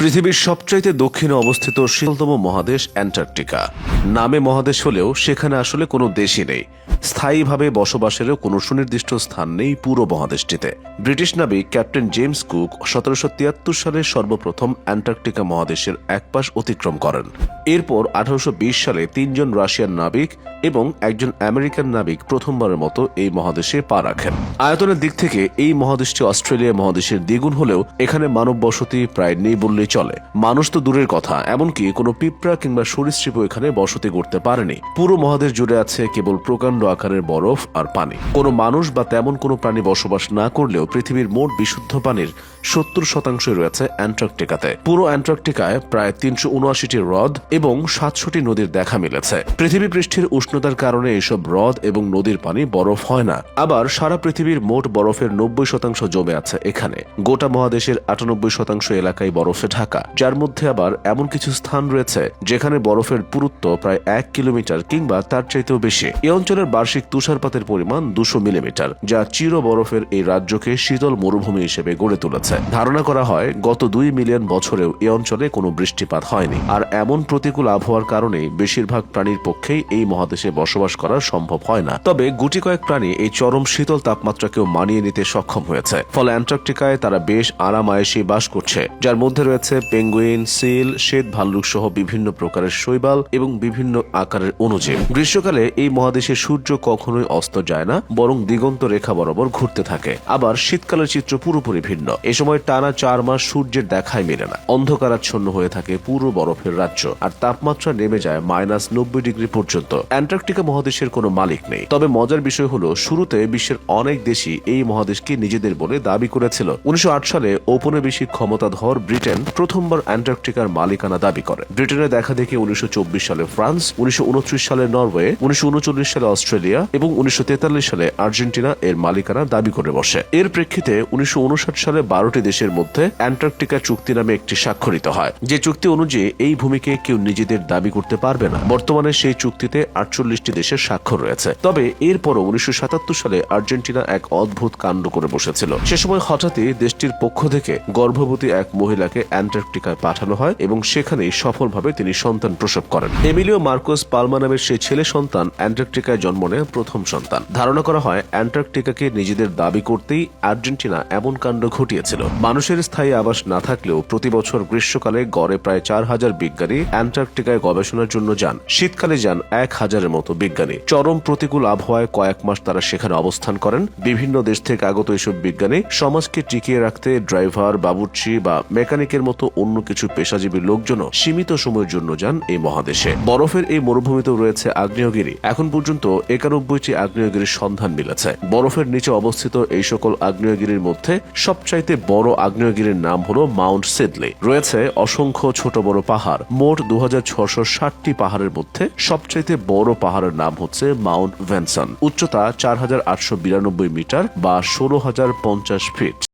পৃথিবীর সবচাইতে দক্ষিণে অবস্থিত শীতলতম মহাদেশ অ্যান্টার্কটিকা। নামে মহাদেশ হলেও সেখানে আসলে কোনো দেশই নেই। স্থায়ীভাবে বসবাসেরও কোনো সুনির্দিষ্ট স্থান নেই পুরো মহাদেশটিতে। ব্রিটিশ নাবিক ক্যাপ্টেন জেমস কুক সতেরোশো তিয়াত্তর সালে সর্বপ্রথম অ্যান্টার্কটিকা মহাদেশের এক পাশ অতিক্রম করেন। এরপর আঠারোশো বিশ সালে তিনজন রাশিয়ান নাবিক এবং একজন আমেরিকান নাবিক প্রথমবারের মতো এই মহাদেশে পা রাখেন। আয়তনের দিক থেকে এই মহাদেশটি অস্ট্রেলিয়া মহাদেশের দ্বিগুণ হলেও এখানে মানব বসতি প্রায় নেই বললেই চলে। মানুষ তো দূরের কথা, এমনকি কোনো পিঁপড়া কিংবা সরীসৃপও এখানে বসতি করতে পারেনি। পুরো মহাদেশ জুড়ে আছে কেবল প্রকাণ্ড আকারের বরফ আর পানি। কোনো মানুষ বা তেমন কোনো প্রাণী বসবাস না করলেও পৃথিবীর মোট বিশুদ্ধ পানির সত্তর শতাংশই রয়েছে অ্যান্টার্কটিকাতে। পুরো অ্যান্টার্কটিকায় প্রায় তিনশো উনআশিটি হ্রদ এবং সাতশোটি নদীর দেখা মিলেছে। পৃথিবী পৃষ্ঠের উষ্ণতার কারণে এসব হ্রদ এবং নদীর পানি বরফ হয় না। আবার সারা পৃথিবীর মোট বরফের নব্বই শতাংশ জমে আছে এখানে। গোটা মহাদেশের আটানব্বই শতাংশ এলাকায় বরফে ঢাকা, যার মধ্যে আবার এমন কিছু স্থান রয়েছে যেখানে বরফের পুরুত্ব প্রায় এক কিলোমিটার কিংবা তার চাইতেও বেশি। এই অঞ্চলের বার্ষিক তুষারপাতের পরিমাণ দুশো মিলিমিটার, যা চির বরফের এই রাজ্যকে শীতল মরুভূমি হিসেবে গড়ে তুলেছে। ধারণা করা হয়, গত দুই মিলিয়ন বছরেও এ অঞ্চলে কোনো বৃষ্টিপাত হয়নি। আর এমন প্রতিকূল আবহাওয়ার কারণে বেশিরভাগ প্রাণীর পক্ষেই এই মহাদেশে বসবাস করা সম্ভব হয় না। তবে গুটি কয়েক প্রাণী এই চরম শীতল তাপমাত্রাকেও মানিয়ে নিতে সক্ষম হয়েছে। ফলে অ্যান্টার্কটিকায় তারা বেশ আরামায়েশে বাস করছে, যার মধ্যে রয়েছে পেঙ্গুইন সিল শ্বেত ভাল্লুক সহ বিভিন্ন প্রকারের শৈবাল এবং বিভিন্ন আকারের অনুজীব গ্রীষ্মকালে এই মহাদেশে সূর্য কখনোই অস্ত যায় না, বরং দিগন্ত রেখা বরাবর ঘুরতে থাকে। আবার শীতকালের চিত্র পুরোপুরি ভিন্ন। এ সময় টানা চার মাস সূর্যের দেখাই মেলে না। অন্ধকারাচ্ছন্ন হয়ে থাকে পুরো বরফের রাজ্য, আর তাপমাত্রা নেমে যায় মাইনাস নব্বই ডিগ্রি পর্যন্ত। অ্যান্টার্কটিকা মহাদেশের কোনো মালিক নেই। তবে মজার বিষয় হলো, শুরুতে বিশ্বের অনেক দেশই এই মহাদেশকে নিজেদের বলে দাবি করেছিল। উনিশশো আট সালে ঔপনিবেশিক ক্ষমতাধর ব্রিটেন প্রথমবার অ্যান্টার্কটিকার মালিকানা দাবি করে। ব্রিটেনে দেখা দেখে উনিশশো সালে ফ্রান্স, উনিশশো সালে নরওয়ে, উনিশশো সালে অস্ট্রেলিয়া এবং উনিশশো সালে আর্জেন্টিনা এর মালিকানা দাবি করে বসে। এর প্রেক্ষিতে উনিশশো সালে বারোটি দেশের মধ্যে অ্যান্টার্কটিকা চুক্তি নামে একটি স্বাক্ষরিত হয়। যে চুক্তি অনুযায়ী এই ভূমিকে কেউ নিজেদের দাবি করতে পারবে না। বর্তমানে সেই চুক্তিতে আটচল্লিশটি দেশের স্বাক্ষর রয়েছে। তবে এরপরও উনিশশো সাতাত্তর সালে আর্জেন্টিনা এক অদ্ভুত কাণ্ড করে বসেছিল। সে সময় হঠাৎই দেশটির পক্ষ থেকে গর্ভবতী এক মহিলাকে অ্যান্টার্কটিকায় পাঠানো হয় এবং সেখানেই সফলভাবে তিনি সন্তান প্রসব করেন। এমিলিও মার্কোস পালমা নামের সেই ছেলে সন্তান অ্যান্টার্কটিকায় জন্ম নেয় প্রথম সন্তান। ধারণা করা হয়, অ্যান্টার্কটিকাকে নিজেদের দাবি করতেই আর্জেন্টিনা এমন কাণ্ড ঘটিয়েছিল। মানুষের স্থায়ী আবাস না থাকলেও প্রতি বছর গ্রীষ্মকালে গড়ে প্রায় চার হাজার বিজ্ঞানী অ্যান্টার্কটিকায় গবেষণার জন্য যান। শীতকালে যান এক হাজারের মতো বিজ্ঞানী। চরম প্রতিকূল আবহাওয়ায় কয়েক মাস তারা সেখানে অবস্থান করেন। বিভিন্ন দেশ থেকে আগত এসব বিজ্ঞানী সমাজকে টিকিয়ে রাখতে ড্রাইভার, বাবুর্চি বা মেকানিকের মতো অন্য কিছু পেশাজীবী লোকজনও সীমিত সময়ের জন্য যান এই মহাদেশে। বরফের এই মরুভূমিতেও রয়েছে আগ্নেয়গিরি। এখন পর্যন্ত একানব্বইটি আগ্নেয়গিরির সন্ধান মিলেছে। বরফের নিচে অবস্থিত এই সকল আগ্নেয়গিরির মধ্যে সবচাইতে বড় আগ্নেয়গিরির নাম হলো মাউন্ট সেদলে রয়েছে অসংখ্য ছোট বড় পাহাড়। মোট দু ষাটটি পাহাড়ের মধ্যে সবচাইতে বড় পাহাড়ের নাম হচ্ছে মাউন্ট ভ্যানসন উচ্চতা চার হাজার আটশো বিরানব্বই মিটার বা ষোলো ফিট।